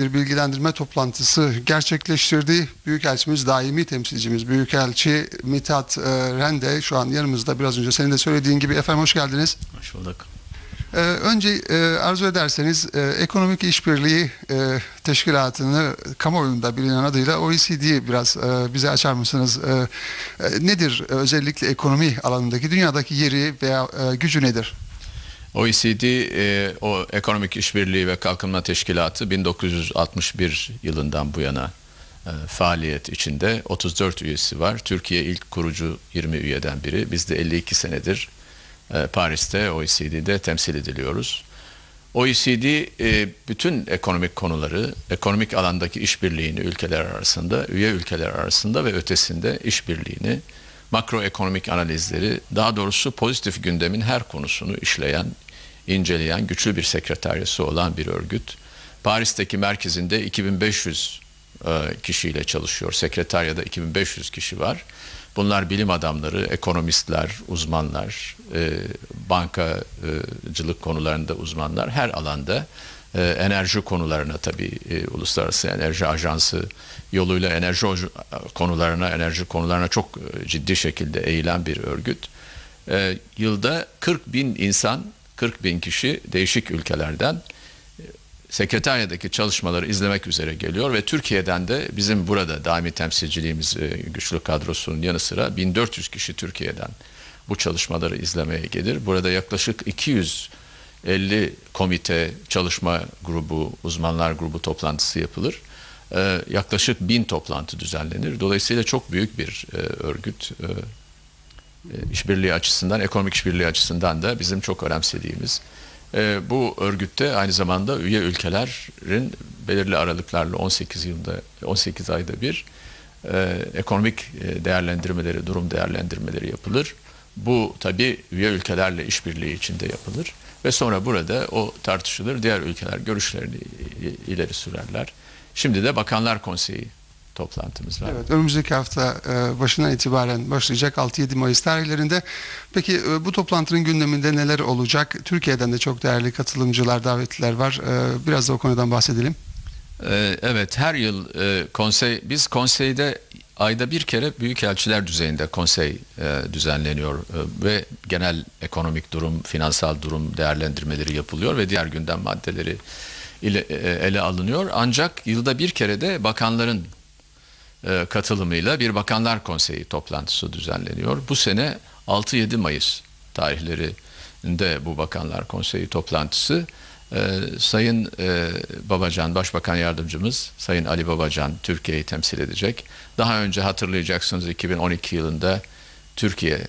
bir bilgilendirme toplantısı gerçekleştirdi. Büyükelçimiz, daimi temsilcimiz Büyükelçi Mithat e, Rende şu an yanımızda. Biraz önce senin de söylediğin gibi efendim hoş geldiniz. Hoş bulduk. Ee, önce e, arzu ederseniz e, Ekonomik İşbirliği e, Teşkilatı'nı kamuoyunda bilinen adıyla OECD biraz e, bize açar mısınız? E, e, nedir özellikle ekonomi alanındaki dünyadaki yeri veya e, gücü nedir? OECD, e, o Ekonomik İşbirliği ve Kalkınma Teşkilatı 1961 yılından bu yana e, faaliyet içinde 34 üyesi var. Türkiye ilk kurucu 20 üyeden biri. Biz de 52 senedir e, Paris'te OECD'de temsil ediliyoruz. OECD e, bütün ekonomik konuları, ekonomik alandaki işbirliğini ülkeler arasında, üye ülkeler arasında ve ötesinde işbirliğini, makroekonomik analizleri, daha doğrusu pozitif gündemin her konusunu işleyen, inceleyen güçlü bir sekreteryası olan bir örgüt. Paris'teki merkezinde 2500 e, kişiyle çalışıyor. Sekreteryada 2500 kişi var. Bunlar bilim adamları, ekonomistler, uzmanlar, e, bankacılık konularında uzmanlar. Her alanda e, enerji konularına tabii Uluslararası Enerji Ajansı yoluyla enerji konularına, enerji konularına çok ciddi şekilde eğilen bir örgüt. Yılda 40 bin insan, 40 bin kişi değişik ülkelerden sekreteryadaki çalışmaları izlemek üzere geliyor ve Türkiye'den de bizim burada daimi temsilciliğimiz e, güçlü kadrosunun yanı sıra 1400 kişi Türkiye'den bu çalışmaları izlemeye gelir. Burada yaklaşık 250 komite, çalışma grubu, uzmanlar grubu toplantısı yapılır. Ee, yaklaşık bin toplantı düzenlenir. Dolayısıyla çok büyük bir e, örgüt. E, işbirliği açısından, ekonomik işbirliği açısından da bizim çok önemsediğimiz e, bu örgütte aynı zamanda üye ülkelerin belirli aralıklarla 18 yılda 18 ayda bir e, ekonomik değerlendirmeleri, durum değerlendirmeleri yapılır. Bu tabi üye ülkelerle işbirliği içinde yapılır ve sonra burada o tartışılır. Diğer ülkeler görüşlerini ileri sürerler. Şimdi de Bakanlar Konseyi toplantımız var. Evet, önümüzdeki hafta e, başından itibaren başlayacak 6-7 Mayıs tarihlerinde. Peki e, bu toplantının gündeminde neler olacak? Türkiye'den de çok değerli katılımcılar, davetliler var. E, biraz da o konudan bahsedelim. Evet, her yıl konsey, biz konseyde ayda bir kere büyükelçiler düzeyinde konsey düzenleniyor ve genel ekonomik durum, finansal durum değerlendirmeleri yapılıyor ve diğer gündem maddeleri ile ele alınıyor. Ancak yılda bir kere de bakanların e, katılımıyla bir Bakanlar Konseyi toplantısı düzenleniyor. Bu sene 6-7 Mayıs tarihlerinde bu Bakanlar Konseyi toplantısı e, Sayın e, Babacan, Başbakan Yardımcımız Sayın Ali Babacan Türkiye'yi temsil edecek. Daha önce hatırlayacaksınız 2012 yılında Türkiye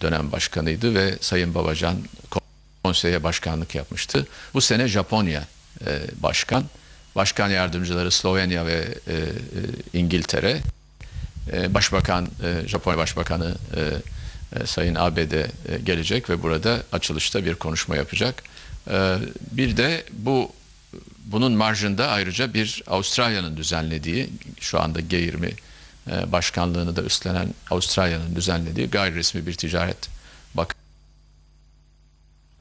dönem başkanıydı ve Sayın Babacan konseye başkanlık yapmıştı. Bu sene Japonya başkan. Başkan yardımcıları Slovenya ve e, e, İngiltere, e, Başbakan e, Japonya Başbakanı e, e, Sayın ABD e, gelecek ve burada açılışta bir konuşma yapacak. E, bir de bu bunun marjında ayrıca bir Avustralya'nın düzenlediği şu anda G20 e, başkanlığını da üstlenen Avustralya'nın düzenlediği gayri resmi bir ticaret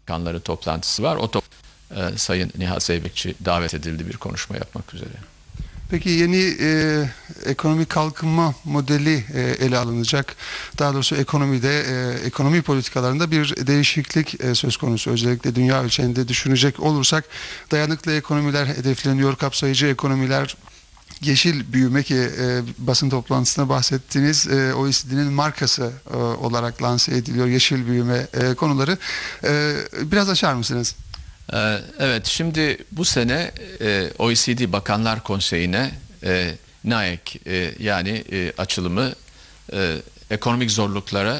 bakanları toplantısı var. O top e, Sayın Nihat Zeybekçi davet edildi bir konuşma yapmak üzere. Peki yeni e, ekonomik kalkınma modeli e, ele alınacak. Daha doğrusu ekonomide, e, ekonomi politikalarında bir değişiklik e, söz konusu. Özellikle dünya ölçeğinde düşünecek olursak dayanıklı ekonomiler hedefleniyor, kapsayıcı ekonomiler yeşil büyüme ki e, basın toplantısında bahsettiğiniz e, OECD'nin markası e, olarak lanse ediliyor yeşil büyüme e, konuları. E, biraz açar mısınız? Ee, evet, şimdi bu sene e, OECD Bakanlar Konseyi'ne e, NAEK e, yani açılımı ekonomik zorluklara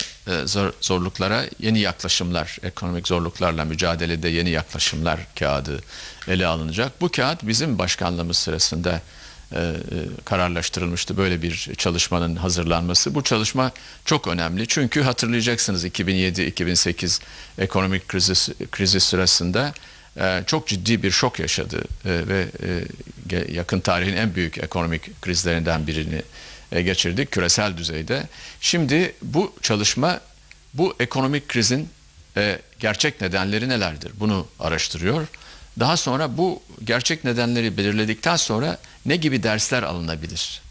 zorluklara yeni yaklaşımlar, ekonomik zorluklarla mücadelede yeni yaklaşımlar kağıdı ele alınacak. Bu kağıt bizim başkanlığımız sırasında kararlaştırılmıştı böyle bir çalışmanın hazırlanması. Bu çalışma çok önemli çünkü hatırlayacaksınız 2007-2008 ekonomik krizi, krizi sırasında çok ciddi bir şok yaşadı e, ve e, yakın tarihin en büyük ekonomik krizlerinden birini geçirdik küresel düzeyde. Şimdi bu çalışma bu ekonomik krizin gerçek nedenleri nelerdir? Bunu araştırıyor Daha sonra bu gerçek nedenleri belirledikten sonra ne gibi dersler alınabilir?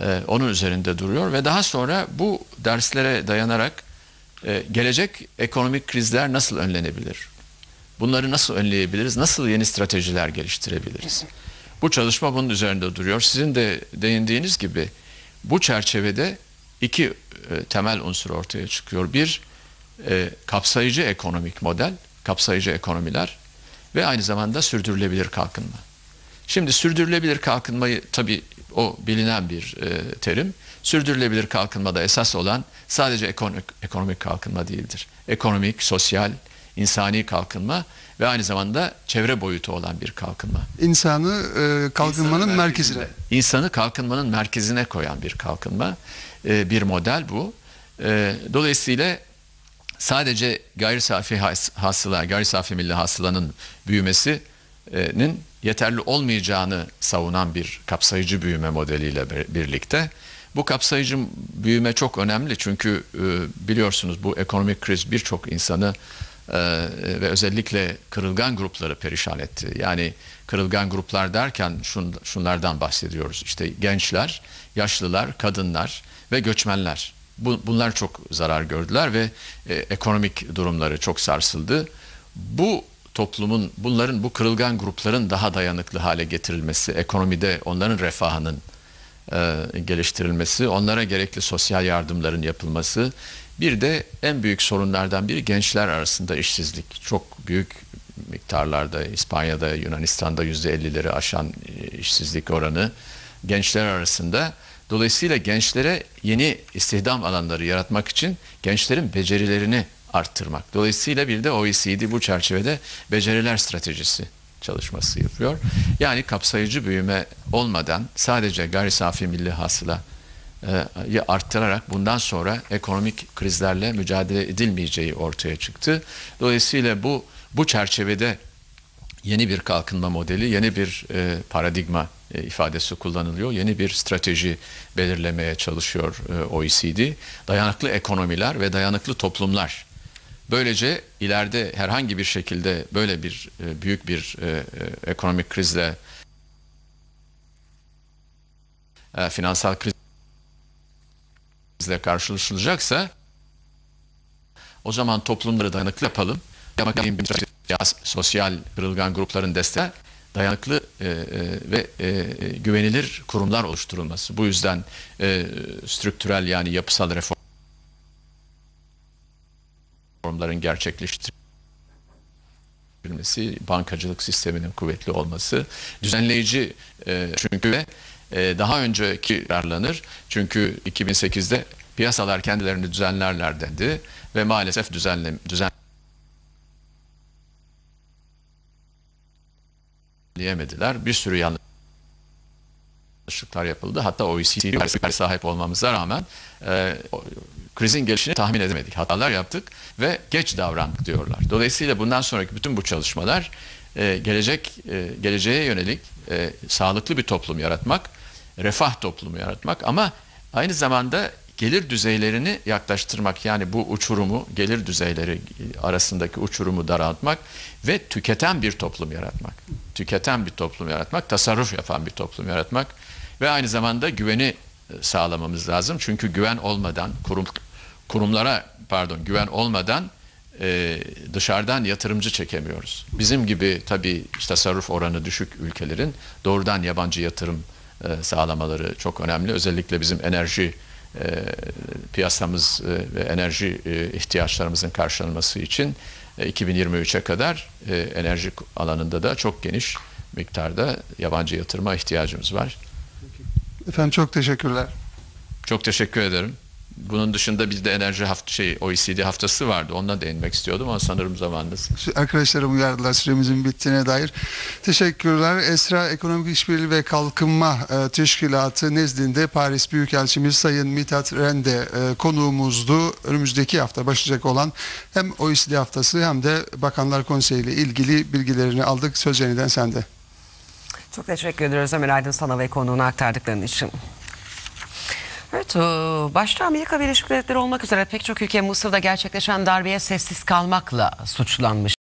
Ee, onun üzerinde duruyor ve daha sonra bu derslere dayanarak e, gelecek ekonomik krizler nasıl önlenebilir? Bunları nasıl önleyebiliriz? Nasıl yeni stratejiler geliştirebiliriz? Bu çalışma bunun üzerinde duruyor. Sizin de değindiğiniz gibi bu çerçevede iki e, temel unsur ortaya çıkıyor. Bir, e, kapsayıcı ekonomik model, kapsayıcı ekonomiler ve aynı zamanda sürdürülebilir kalkınma. Şimdi sürdürülebilir kalkınmayı tabii o bilinen bir e, terim. Sürdürülebilir kalkınmada esas olan sadece ekonomik, ekonomik kalkınma değildir. Ekonomik, sosyal, insani kalkınma ve aynı zamanda çevre boyutu olan bir kalkınma. İnsanı e, kalkınmanın İnsanı merkezine. İnsanı kalkınmanın merkezine koyan bir kalkınma, e, bir model bu. E, dolayısıyla sadece gayri safi has- hasıla, gayri safi milli hasılanın büyümesinin yeterli olmayacağını savunan bir kapsayıcı büyüme modeliyle bir- birlikte bu kapsayıcı büyüme çok önemli çünkü e, biliyorsunuz bu ekonomik kriz birçok insanı ve özellikle kırılgan grupları perişan etti. Yani kırılgan gruplar derken şun, şunlardan bahsediyoruz. İşte gençler, yaşlılar, kadınlar ve göçmenler. Bu, bunlar çok zarar gördüler ve e, ekonomik durumları çok sarsıldı. Bu toplumun, bunların, bu kırılgan grupların daha dayanıklı hale getirilmesi, ekonomide onların refahının geliştirilmesi, onlara gerekli sosyal yardımların yapılması, bir de en büyük sorunlardan biri gençler arasında işsizlik. Çok büyük miktarlarda İspanya'da, Yunanistan'da yüzde ellileri aşan e, işsizlik oranı gençler arasında. Dolayısıyla gençlere yeni istihdam alanları yaratmak için gençlerin becerilerini arttırmak. Dolayısıyla bir de OECD bu çerçevede beceriler stratejisi çalışması yapıyor. Yani kapsayıcı büyüme olmadan sadece gayri safi milli hasıla e, arttırarak bundan sonra ekonomik krizlerle mücadele edilmeyeceği ortaya çıktı. Dolayısıyla bu bu çerçevede yeni bir kalkınma modeli, yeni bir e, paradigma e, ifadesi kullanılıyor. Yeni bir strateji belirlemeye çalışıyor e, OECD. Dayanıklı ekonomiler ve dayanıklı toplumlar. Böylece ileride herhangi bir şekilde böyle bir e, büyük bir e, e, ekonomik krizle finansal krizle karşılaşılacaksa o zaman toplumları dayanıklı yapalım. Sosyal kırılgan grupların desteği dayanıklı e, e, ve e, güvenilir kurumlar oluşturulması. Bu yüzden e, strüktürel yani yapısal reformların gerçekleştirilmesi, bankacılık sisteminin kuvvetli olması, düzenleyici e, çünkü e, daha önceki yararlanır. Çünkü 2008'de piyasalar kendilerini düzenlerler dendi ve maalesef düzenle, düzen diyemediler. Bir sürü yanlışlıklar yapıldı. Hatta OECD'ye sahip olmamıza rağmen e, krizin gelişini tahmin edemedik. Hatalar yaptık ve geç davrandık diyorlar. Dolayısıyla bundan sonraki bütün bu çalışmalar e, gelecek e, geleceğe yönelik e, sağlıklı bir toplum yaratmak, refah toplumu yaratmak ama aynı zamanda gelir düzeylerini yaklaştırmak yani bu uçurumu gelir düzeyleri arasındaki uçurumu daraltmak ve tüketen bir toplum yaratmak. Tüketen bir toplum yaratmak, tasarruf yapan bir toplum yaratmak ve aynı zamanda güveni sağlamamız lazım. Çünkü güven olmadan kurum kurumlara pardon güven olmadan e, dışarıdan yatırımcı çekemiyoruz. Bizim gibi tabii işte tasarruf oranı düşük ülkelerin doğrudan yabancı yatırım e, sağlamaları çok önemli. Özellikle bizim enerji e, piyasamız e, ve enerji e, ihtiyaçlarımızın karşılanması için e, 2023'e kadar e, enerji alanında da çok geniş miktarda yabancı yatırıma ihtiyacımız var. Efendim çok teşekkürler. Çok teşekkür ederim. Bunun dışında bizde enerji hafta şey OECD haftası vardı. Ondan değinmek istiyordum ama sanırım zamanınız. Arkadaşlarım uyardılar süremizin bittiğine dair. Teşekkürler. Esra Ekonomik İşbirliği ve Kalkınma e, Teşkilatı nezdinde Paris Büyükelçimiz Sayın Mithat Rende e, konuğumuzdu. Önümüzdeki hafta başlayacak olan hem OECD haftası hem de Bakanlar Konseyi ile ilgili bilgilerini aldık. Söz yeniden sende. Çok teşekkür ediyoruz Ömer Aydın sana ve konuğunu aktardıkların için. Evet, başta Amerika Birleşik Devletleri olmak üzere pek çok ülke Mısır'da gerçekleşen darbeye sessiz kalmakla suçlanmış.